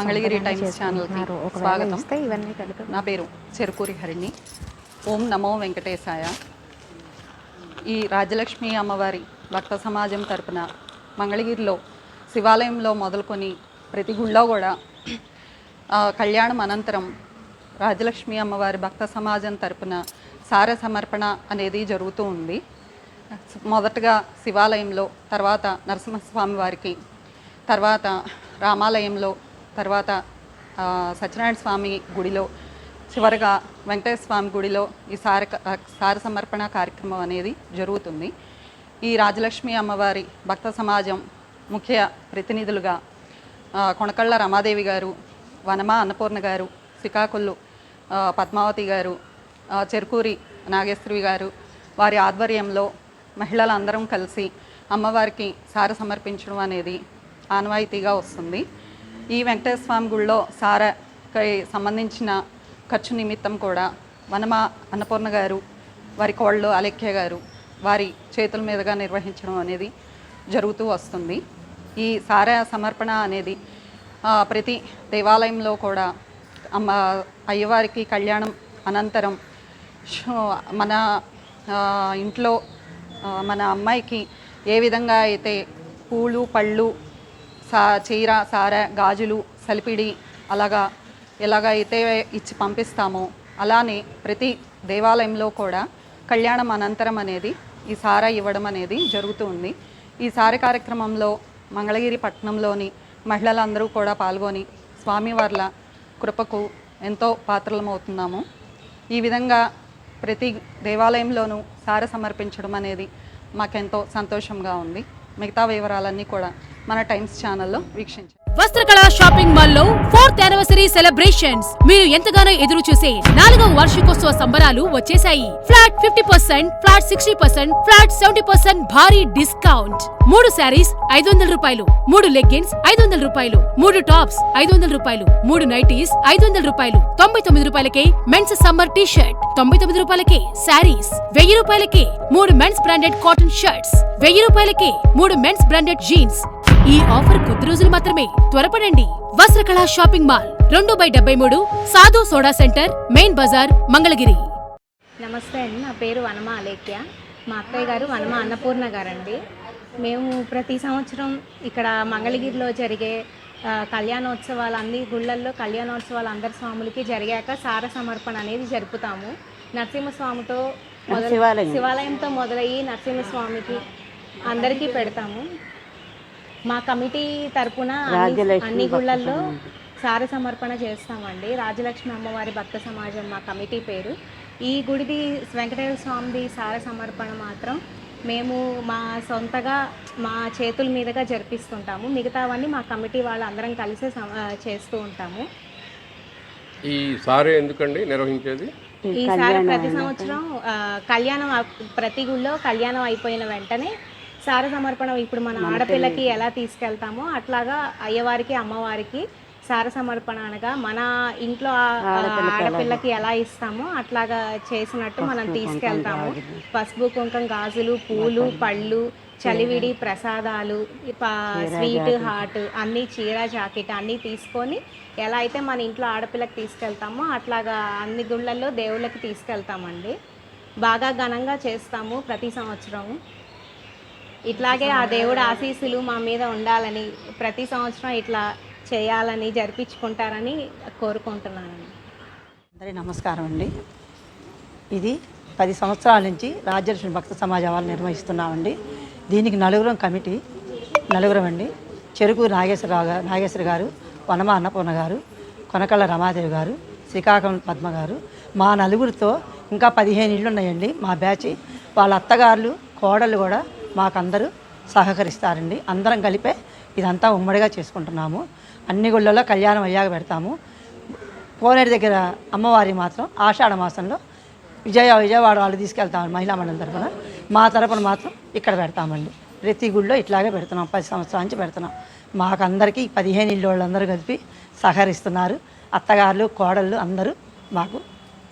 Mangalagiri times ఛానల్కి స్వాగతం. ఇవన్నీ కలిపి నా పేరు చెరుకూరి హరిణి. ఓం నమో వెంకటేశాయ. ఈ రాజలక్ష్మి అమ్మవారి భక్త సమాజం తరపున మంగళగిరిలో శివాలయంలో మొదలుకొని ప్రతి గుళ్ళో కూడా కళ్యాణం అనంతరం రాజలక్ష్మి అమ్మవారి భక్త సమాజం తరపున సార సమర్పణ అనేది జరుగుతూ ఉంది. మొదటగా శివాలయంలో తర్వాత నరసింహస్వామి వారికి తర్వాత రామాలయంలో తర్వాత సత్యనారాయణ స్వామి గుడిలో చివరగా వెంకటేశ్వర స్వామి గుడిలో ఈ సార సార సమర్పణ కార్యక్రమం అనేది జరుగుతుంది. ఈ రాజలక్ష్మి అమ్మవారి భక్త సమాజం ముఖ్య ప్రతినిధులుగా కొనకళ్ళ రమాదేవి గారు వనమా అన్నపూర్ణ గారు శ్రీకాకుళ్ళు పద్మావతి గారు చెరుకూరి నాగేశ్వరి గారు వారి ఆధ్వర్యంలో మహిళలందరం కలిసి అమ్మవారికి సార సమర్పించడం అనేది ఆనవాయితీగా వస్తుంది. ఈ వెంకటేశ్వర స్వామి గుళ్ళో సారకి సంబంధించిన ఖర్చు నిమిత్తం కూడా వనమ అన్నపూర్ణ గారు వారి కోళ్ళు అలెఖ్య గారు వారి చేతుల మీదుగా నిర్వహించడం అనేది జరుగుతూ వస్తుంది. ఈ సార సమర్పణ అనేది ప్రతి దేవాలయంలో కూడా అమ్మ అయ్యవారికి కళ్యాణం అనంతరం మన ఇంట్లో మన అమ్మాయికి ఏ విధంగా అయితే పూలు పళ్ళు సా చీర సార గాజులు సలిపిడి అలాగా ఎలాగైతే ఇచ్చి పంపిస్తామో అలానే ప్రతి దేవాలయంలో కూడా కళ్యాణం అనంతరం అనేది ఈ సార ఇవ్వడం అనేది జరుగుతూ ఉంది. ఈ సార కార్యక్రమంలో మంగళగిరి పట్టణంలోని మహిళలందరూ కూడా పాల్గొని స్వామివార్ల కృపకు ఎంతో పాత్రలమవుతున్నాము. ఈ విధంగా ప్రతి దేవాలయంలోనూ సార సమర్పించడం అనేది మాకెంతో సంతోషంగా ఉంది. మిగతా వివరాలన్నీ కూడా మన టైమ్స్ ఛానల్లో వీక్షించండి. వస్త్రకళ షాపింగ్ మాల్లో ఫోర్త్ యానివర్సరీ సెలబ్రేషన్స్. మీరు ఎంతగానో ఎదురు చూసే నాలుగవ వార్షికోత్సవ సంబరాలు వచ్చేసాయి flat fifty percent flat sixty percent flat seventy percent భారీ డిస్కౌంట్. మూడు శారీస్ ఐదు వందల రూపాయలు మూడు లెగ్గిన్స్ ఐదు వందల రూపాయలు మూడు టాప్స్ ఐదు వందల రూపాయలు మూడు నైటీస్ ఐదు వందల రూపాయలు. తొంభై తొమ్మిది రూపాయలకే మెన్స్ సమ్మర్ టీ షర్ట్ తొంభై తొమ్మిది రూపాయలకే శారీస్ వెయ్యి రూపాయలకే మూడు మెన్స్ బ్రాండెడ్ కాటన్ షర్ట్స్ వెయ్యి రూపాయలకే మూడు మెన్స్ బ్రాండెడ్ జీన్స్ ఈ ఆఫర్ కొద్ది రోజులు మాత్రమే. త్వరపడండి. వస్త్రకళ షాపింగ్ మాల్ రెండు బై డెబ్బై మూడు Sadhu soda centre main Bazar Mangalagiri. నమస్తే అండి నా పేరు వనమ అలేఖ్య. మా అత్తయ్య గారు వనమ అన్నపూర్ణ గారండి. మేము ప్రతి సంవత్సరం ఇక్కడ మంగళగిరిలో జరిగే కళ్యాణోత్సవాలు అన్ని గుళ్ళల్లో కళ్యాణోత్సవాలు అందరి స్వాములకి జరిగాక సార సమర్పణ అనేది జరుపుతాము. నరసింహస్వామితో మొదలు శివాలయంతో మొదలయ్యి నరసింహస్వామికి అందరికీ పెడతాము. మా కమిటీ తరపున అన్ని గుళ్ళల్లో సార సమర్పణ చేస్తామండి. రాజలక్ష్మి అమ్మవారి భక్త సమాజం మా కమిటీ పేరు. ఈ గుడిది వెంకటేశ్వర స్వామిది సార సమర్పణ మాత్రం మేము మా సొంతగా మా చేతుల మీదుగా జరిపిస్తుంటాము. మిగతావన్నీ మా కమిటీ వాళ్ళు అందరం కలిసి చేస్తూ ఉంటాము. ఈ సారే ఎందుకండి నిర్వహించేది? ఈసారి ప్రతి సంవత్సరం కళ్యాణం ప్రతి గుళ్ళో కళ్యాణం అయిపోయిన వెంటనే సార సమర్పణ ఇప్పుడు మన ఆడపిల్లకి ఎలా తీసుకెళ్తామో అట్లాగా అయ్యవారికి అమ్మవారికి సార సమర్పణ అనగా మన ఇంట్లో ఆడపిల్లకి ఎలా ఇస్తామో అట్లాగా చేసినట్టు మనం తీసుకెళ్తాము. పసుపు కుంకం గాజులు పూలు పళ్ళు చలివిడి ప్రసాదాలు స్వీట్ హాట్ అన్ని చీర జాకెట్ అన్నీ తీసుకొని ఎలా అయితే మన ఇంట్లో ఆడపిల్లకి తీసుకెళ్తామో అట్లాగా అన్ని గుళ్ళల్లో దేవుళ్ళకి తీసుకెళ్తామండి. బాగా ఘనంగా చేస్తాము ప్రతి సంవత్సరం. ఇట్లాగే ఆ దేవుడు ఆశీస్సులు మా మీద ఉండాలని ప్రతి సంవత్సరం ఇట్లా చేయాలని జరిపించుకుంటారని కోరుకుంటున్నాను అందరి నమస్కారం అండి. ఇది పది సంవత్సరాల నుంచి రాజ్యలక్ష్మి భక్త సమాజం వాళ్ళు నిర్వహిస్తున్నామండి. దీనికి నలుగురం కమిటీ నలుగురం అండి. చెరుకు నాగేశ్వరరావు గారు నాగేశ్వర గారు వనమ అన్నపూర్ణ గారు కొనకళ్ళ రమాదేవి గారు శ్రీకాకుళం పద్మ గారు. మా నలుగురితో ఇంకా పదిహేను ఇళ్ళు ఉన్నాయండి. మా బ్యాచ్ వాళ్ళ అత్తగారులు కోడళ్ళు కూడా మాకందరూ సహకరిస్తారండి. అందరం కలిపే ఇదంతా ఉమ్మడిగా చేసుకుంటున్నాము. అన్ని గుళ్ళలో కళ్యాణం అయ్యాక పెడతాము. కోనేరు దగ్గర అమ్మవారి మాత్రం ఆషాఢ మాసంలో విజయ విజయవాడ వాళ్ళు తీసుకెళ్తామండి మహిళా మండలి తరఫున మా తరపున మాత్రం ఇక్కడ పెడతామండి. ప్రతి గుళ్ళో ఇట్లాగే పెడుతున్నాం. పది సంవత్సరాల నుంచి పెడుతున్నాం. మాకందరికీ పదిహేను ఇళ్ళు వాళ్ళందరూ కలిపి సహకరిస్తున్నారు. అత్తగారులు కోడళ్ళు అందరూ మాకు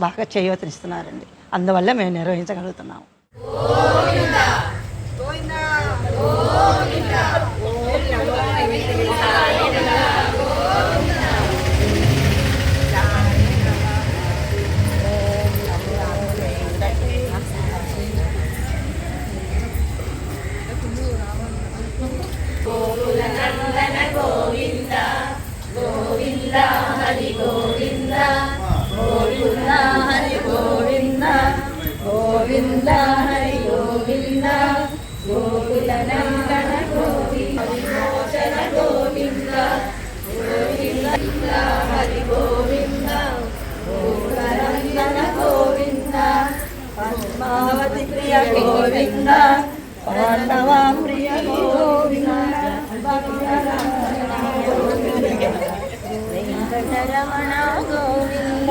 బాగా చేయూతనిస్తున్నారండి. అందువల్ల మేము నిర్వహించగలుగుతున్నాము పద్మావతి ప్రియ గోవింద పాండవా ప్రియ గోవింద వెంకటరమణ గోవింద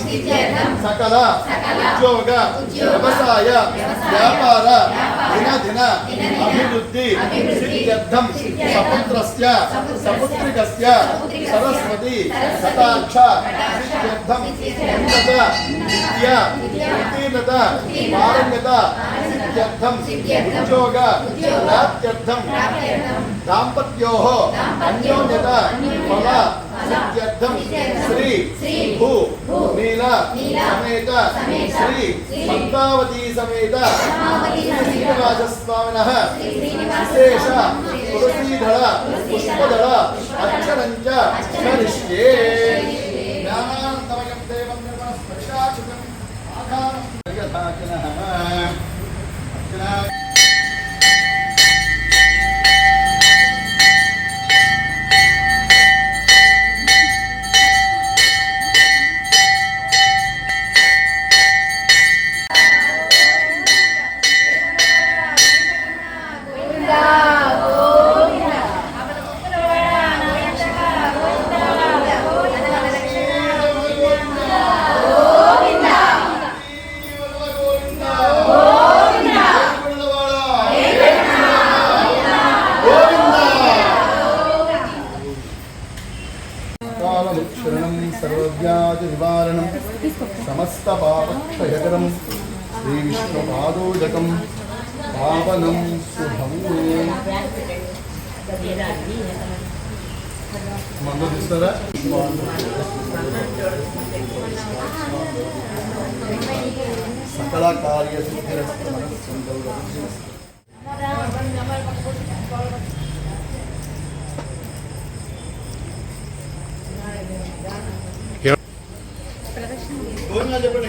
సిద్ధ్యర్థం సకల ఉద్యోగ వ్యవసాయ వ్యాపార దినదిన అభివృద్ధి సిద్ధ్యర్థం సపుత్రస్య సపుత్రికస్య సరస్వతి కటాక్ష సిద్ధ్యర్థం ఉన్నత విద్య ఉత్తీర్ణత పారంగత సిద్ధ్యర్థం ఉద్యోగ ప్రాప్త్యర్థం దాంపత్యోః అన్యోన్యత ఫల సిద్ధ్యర్థం समेत श्री भक्तावती समेत श्रीनिवासस्वामिनः विशेष तुलसीधर पुष्पधर अक्षरं च स्मरिष्ये ज्ञानान्तमयं देवं निर्मलस्पर्शाचितम् आधारं जगताकिनः విష్ణుపాదోదకం పావనం శుభం మందు తీస్తారా సకల కార్య ప్రదర్శన చెప్పండి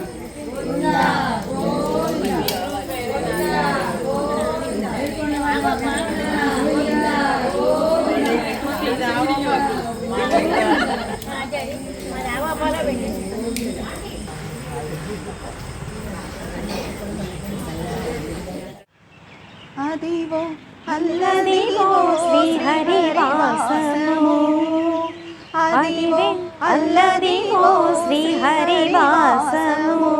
అల్లదివో శ్రీహరివాసము.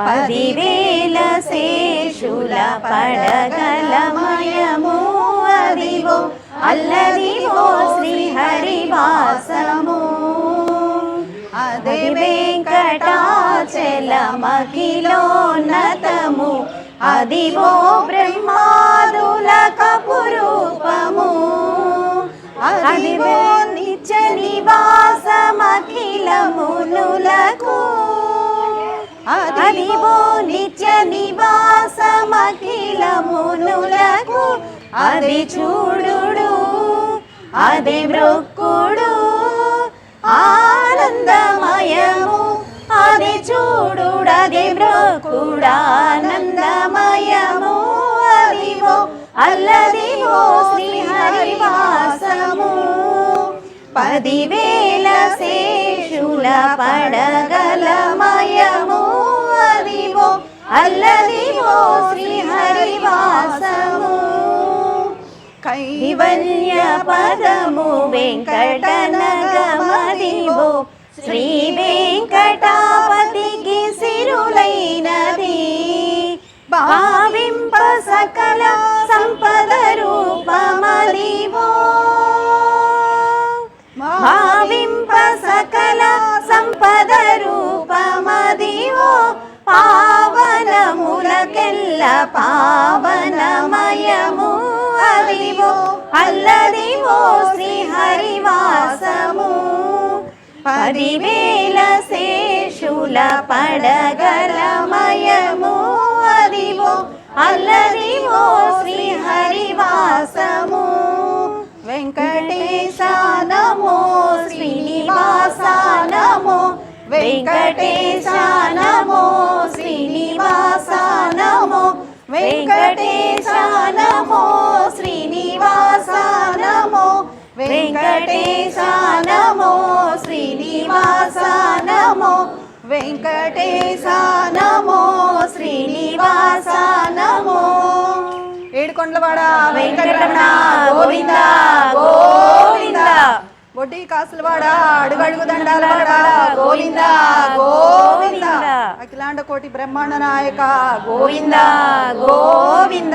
పదివేల శేషుల పడగలమయము. అదివో అల్లది అల్లదివో శ్రీహరివాసము. అదే వెంకటాచలమఖిలోన్నతము అదివో బ్రహ్మ నిత్య నివాసమఖిలమునులకు అది చూడు అది మృక్కుడు ఆనందమయము అది చూడుడది బ్రోకుడానందమయము అదివో అల్లదివో శ్రీహరివాసము. పదివేల శేషుల పడగలమయ అదివో అల్లదివో శ్రీహరివాసము. కైవల్య పదము వెంకటనగమదివో. శ్రీ వెంకటాపతికి సిరులైనది. భావింప సకల సంపద రూపమదివో. పావనమయము అదివో అల్లదివో శ్రీహరివాసము. పదివేల శేషుల పడగలమయము అదివో అల్లదివో శ్రీహరివాసము. వెంకటేశ నమో శ్రీనివాస నమో వెంకటేశ నమో నమో వెంకటేశ నమో శ్రీనివాస నమో వెంకటేశ నమో శ్రీనివాస నమో వెంకటేశ నమో శ్రీనివాస నమో ఏడుకొండలవాడ వెంకటరమణ గోవింద గోవింద వడ్డీ కాసులవాడ అడుగడుగు దండాలవాడ గోవింద గోవింద. అఖిలాండ కోటి బ్రహ్మాండ నాయక గోవింద. గోవింద.